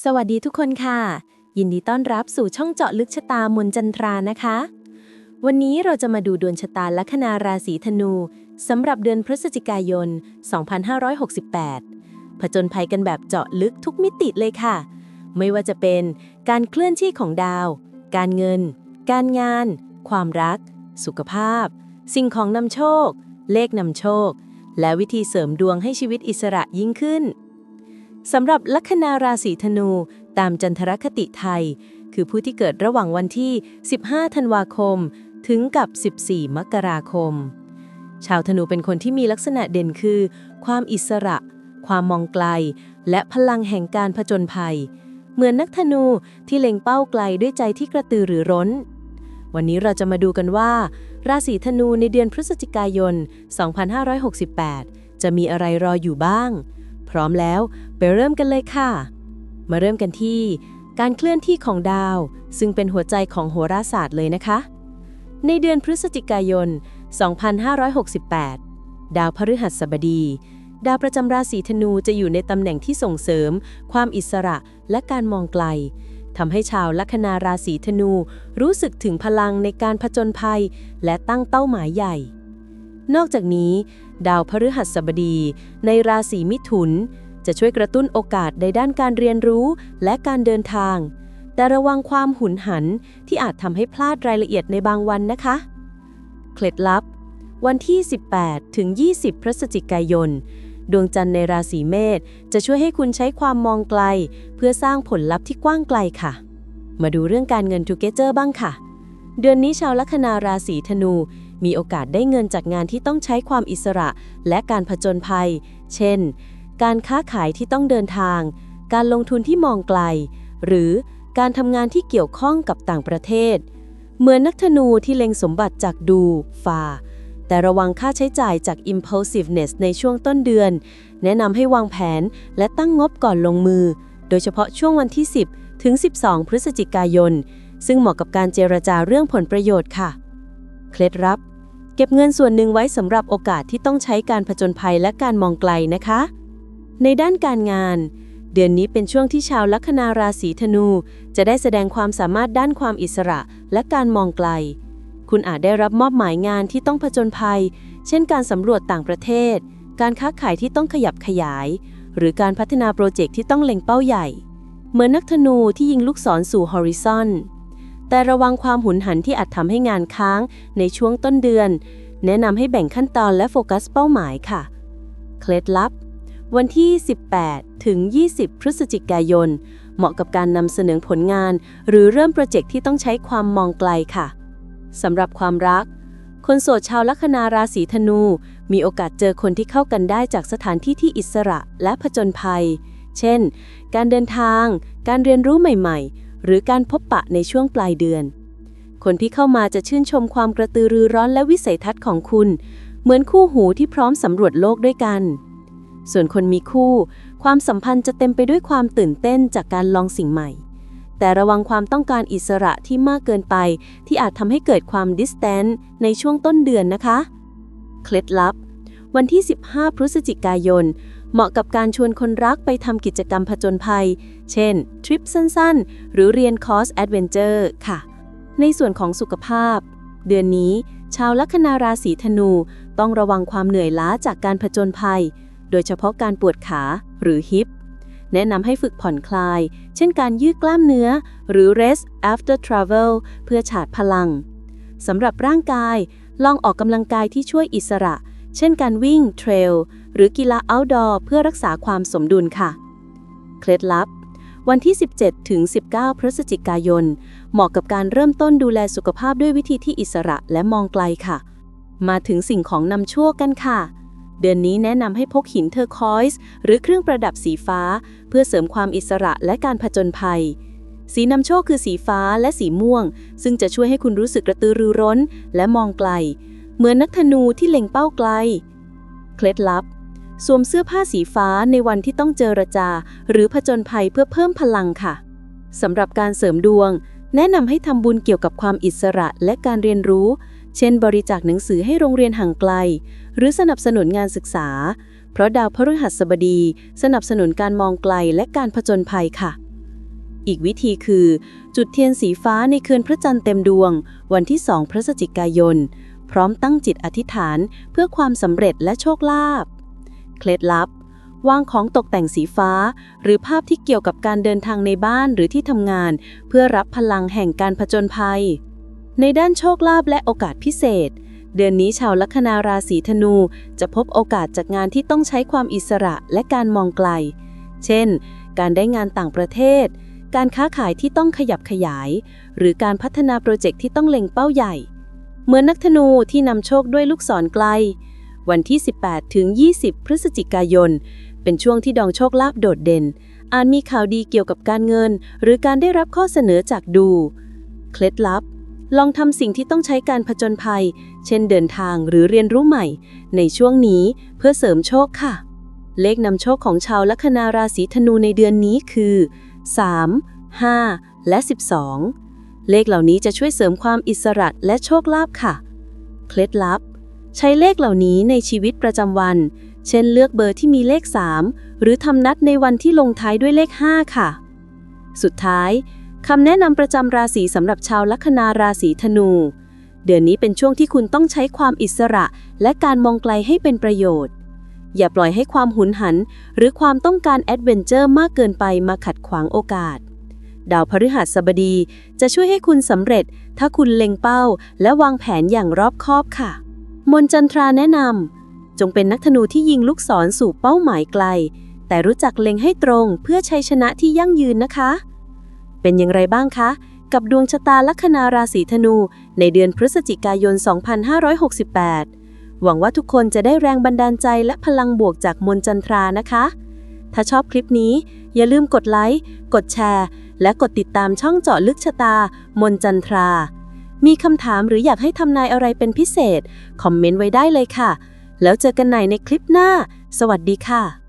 สวัสดีทุกคนค่ะ ยินดีต้อนรับสู่ช่องเจาะลึกชะตามนจันทรานะคะ วันนี้เราจะมาดูดวงชะตาลัคนาราศีธนูสำหรับเดือนพฤศจิกายน 2568 ผจญภัยกันแบบเจาะลึกทุกมิติเลยค่ะ ไม่ว่าจะเป็นการเคลื่อนที่ของดาว การเงิน การงาน ความรัก สุขภาพ สิ่งของนำโชค เลขนำโชค และวิธีเสริมดวงให้ชีวิตอิสระยิ่งขึ้น สำหรับลัคนาราศีธนู ตามจันทรคติไทย คือผู้ที่เกิดระหว่างวันที่ 15 ธันวาคม ถึงกับ 14 มกราคม ชาวธนูเป็นคนที่มีลักษณะเด่นคือ ความอิสระ ความมองไกล และพลังแห่งการผจญภัย เหมือนนักธนูที่เล็งเป้าไกลด้วยใจที่กระตือรือร้น วันนี้เราจะมาดูกันว่า ราศีธนูในเดือนพฤศจิกายน 2568 จะมีอะไรรออยู่บ้าง พร้อมแล้วไปเริ่มกันเลยค่ะ มาเริ่มกันที่ การเคลื่อนที่ของดาว ซึ่งเป็นหัวใจของโหราศาสตร์เลยนะคะ ในเดือนพฤศจิกายน 2568 ดาวพฤหัสบดี ดาวประจำราศีธนูจะอยู่ในตำแหน่งที่ส่งเสริม ความอิสระและการมองไกลทำให้ชาวลัคนาราศีธนูรู้สึกถึงพลังในการผจญภัย และตั้งเป้าหมายใหญ่ นอกจากนี้ ดาวพฤหัสบดี ในราศีมิถุน จะช่วยกระตุ้นโอกาสในด้านการเรียนรู้และการเดินทาง แต่ระวังความหุนหันที่อาจทำให้พลาดรายละเอียดในบางวันนะคะ เคล็ดลับ วันที่ 18 ถึง 20 พฤศจิกายน ดวงจันทร์ในราศีเมษจะช่วยให้คุณใช้ความมองไกล เพื่อสร้างผลลัพธ์ที่กว้างไกลค่ะ มาดูเรื่องการเงินทูเกเจอร์บ้างค่ะเดือนนี้ชาวลัคนาราศีธนู มีโอกาสได้เงินจากงานที่ต้องใช้ความอิสระ และการผจญภัย เช่น การค้าขายที่ต้องเดินทาง การลงทุนที่มองไกล หรือการทำงานที่เกี่ยวข้องกับต่างประเทศ เหมือนนักธนูที่เล็งสมบัติจากดูฟาแต่ระวังค่าใช้จ่ายจาก impulsiveness ในช่วงต้นเดือน แนะนำให้วางแผนและตั้งงบก่อนลงมือ โดยเฉพาะช่วงวันที่ 10 ถึง 12 พฤศจิกายน ซึ่งเหมาะกับการเจรจาเรื่องผลประโยชน์ค่ะ เคล็ดลับ เก็บเงินส่วนหนึ่งไว้สำหรับโอกาสที่ต้องใช้การผจญภัยและการมองไกลนะคะ ในด้านการงาน เดือนนี้เป็นช่วงที่ชาวลัคนาราศีธนู จะได้แสดงความสามารถด้านความอิสระและการมองไกล คุณอาจได้รับมอบหมายงานที่ต้องผจญภัย เช่นการสำรวจต่างประเทศ การค้าขายที่ต้องขยับขยาย หรือการพัฒนาโปรเจกต์ที่ต้องเล็งเป้าใหญ่ เหมือนนักธนูที่ยิงลูกศรสู่ฮอริซอน แต่ระวังความหุนหันที่อาจทำให้งานค้างในช่วงต้นเดือน แนะนำให้แบ่งขั้นตอนและโฟกัสเป้าหมายค่ะ เคล็ดลับ วันที่ 18 ถึง 20 พฤศจิกายน เหมาะกับการนำเสนอผลงาน หรือเริ่มโปรเจกต์ที่ต้องใช้ความมองไกลค่ะสำหรับความรัก คนโสดชาวลัคนาราศีธนู มีโอกาสเจอคนที่เข้ากันได้จากสถานที่ที่อิสระและผจญภัย เช่น การเดินทาง การเรียนรู้ใหม่ ๆ หรือการพบปะในช่วงปลายเดือน คนที่เข้ามาจะชื่นชมความกระตือรือร้อนและวิสัยทัศน์ของคุณ เหมือนคู่หูที่พร้อมสำรวจโลกด้วยกัน ส่วนคนมีคู่ ความสัมพันธ์จะเต็มไปด้วยความตื่นเต้นจากการลองสิ่งใหม่ แต่ระวังความต้องการอิสระที่มากเกินไป ที่อาจทำให้เกิดความดิสแตนในช่วงต้นเดือนนะคะ เคล็ดลับ วันที่ 15 พฤศจิกายน เหมาะกับการชวนคนรักไปทำกิจกรรมผจญภัย เช่น ทริปสั้นๆ หรือเรียนคอร์สแอดเวนเจอร์ค่ะ ในส่วนของสุขภาพ เดือนนี้ ชาวลัคนาราศีธนู ต้องระวังความเหนื่อยล้าจากการผจญภัย โดยเฉพาะการปวดขาหรือฮิป แนะนำให้ฝึกผ่อนคลาย เช่นการยืดกล้ามเนื้อ หรือ rest after travel เพื่อชาร์จพลังสำหรับร่างกาย ลองออกกำลังกายที่ช่วยอิสระ เช่นการวิ่งเทรลหรือกีฬาอ outdoor เพื่อรักษาความสมดุลค่ะ เคล็ดลับ วันที่ 17 ถึง 19 พฤศจิกายน เหมาะกับการเริ่มต้นดูแลสุขภาพด้วยวิธีที่อิสระและมองไกลค่ะ มาถึงสิ่งของนำโชคกันค่ะ เดือนนี้แนะนำให้พกหินเทอร์คอยส์หรือเครื่องประดับสีฟ้า เพื่อเสริมความอิสระและการผจญภัยสีนำโชคคือสีฟ้าและสีม่วง ซึ่งจะช่วยให้คุณรู้สึกกระตือรือร้น และมองไกล เหมือนนักธนูที่เล็งเป้าไกล เคล็ดลับ สวมเสื้อผ้าสีฟ้าในวันที่ต้องเจรจา หรือผจญภัยเพื่อเพิ่มพลังค่ะสำหรับการเสริมดวง แนะนำให้ทำบุญเกี่ยวกับความอิสระและการเรียนรู้ เช่น บริจาคหนังสือให้โรงเรียนห่างไกล หรือสนับสนุนงานศึกษา เพราะดาวพฤหัสบดี สนับสนุนการมองไกลและการผจญภัยค่ะ อีกวิธีคือ จุดเทียนสีฟ้าในคืนพระจันทร์เต็มดวง วันที่ 2 พฤศจิกายน พร้อมตั้งจิตอธิษฐานเพื่อความสำเร็จและโชคลาภ เคล็ดลับ วางของตกแต่งสีฟ้า หรือภาพที่เกี่ยวกับการเดินทางในบ้านหรือที่ทำงาน เพื่อรับพลังแห่งการผจญภัย ในด้านโชคลาภและโอกาสพิเศษ เดือนนี้ชาวลัคนาราศีธนูจะพบโอกาสจากงานที่ต้องใช้ความอิสระและการมองไกล เช่น การได้งานต่างประเทศ การค้าขายที่ต้องขยับขยาย หรือการพัฒนาโปรเจกต์ที่ต้องเล็งเป้าใหญ่ เหมือนนักธนูที่นำโชคด้วยลูกศรไกล วันที่ 18 ถึง 20 พฤศจิกายน เป็นช่วงที่ดองโชคลาภโดดเด่น อาจมีข่าวดีเกี่ยวกับการเงิน หรือการได้รับข้อเสนอจากดู เคล็ดลับ ลองทำสิ่งที่ต้องใช้การผจญภัย เช่นเดินทางหรือเรียนรู้ใหม่ ในช่วงนี้เพื่อเสริมโชคค่ะ เลขนำโชคของชาวลัคนาราศีธนูในเดือนนี้คือ 3 5 และ 12 เลขเหล่านี้จะช่วยเสริมความอิสระและโชคลาภค่ะ เคล็ดลับ ใช้เลขเหล่านี้ในชีวิตประจำวัน เช่นเลือกเบอร์ที่มีเลข 3 หรือทำนัดในวันที่ลงท้ายด้วยเลข 5 ค่ะ สุดท้ายคำแนะนำประจำราศีสำหรับชาวลัคนาราศีธนู เดือนนี้เป็นช่วงที่คุณต้องใช้ความอิสระและการมองไกลให้เป็นประโยชน์ อย่าปล่อยให้ความหุนหัน หรือความต้องการแอดเวนเจอร์มากเกินไปมาขัดขวางโอกาส ดาวพฤหัสบดี จะช่วยให้คุณสำเร็จ ถ้าคุณเล็งเป้า และวางแผนอย่างรอบคอบค่ะ มนจันทราแนะนำจงเป็นนักธนูที่ยิงลูกศรสู่เป้าหมายไกล แต่รู้จักเล็งให้ตรงเพื่อชัยชนะที่ยั่งยืนนะคะ เป็นอย่างไรบ้างคะ กับดวงชะตาลัคนาราศีธนู ในเดือนพฤศจิกายน 2568 หวังว่าทุกคนจะได้แรงบันดาลใจและพลังบวกจากมนจันทรานะคะ ถ้าชอบคลิปนี้ อย่าลืมกดไลค์ กดแชร์ และกดติดตามช่องเจาะลึกชะตา มนจันทรา มีคำถามหรืออยากให้ทำนายอะไรเป็นพิเศษ คอมเมนต์ไว้ได้เลยค่ะ แล้วเจอกันใหม่ในคลิปหน้า สวัสดีค่ะ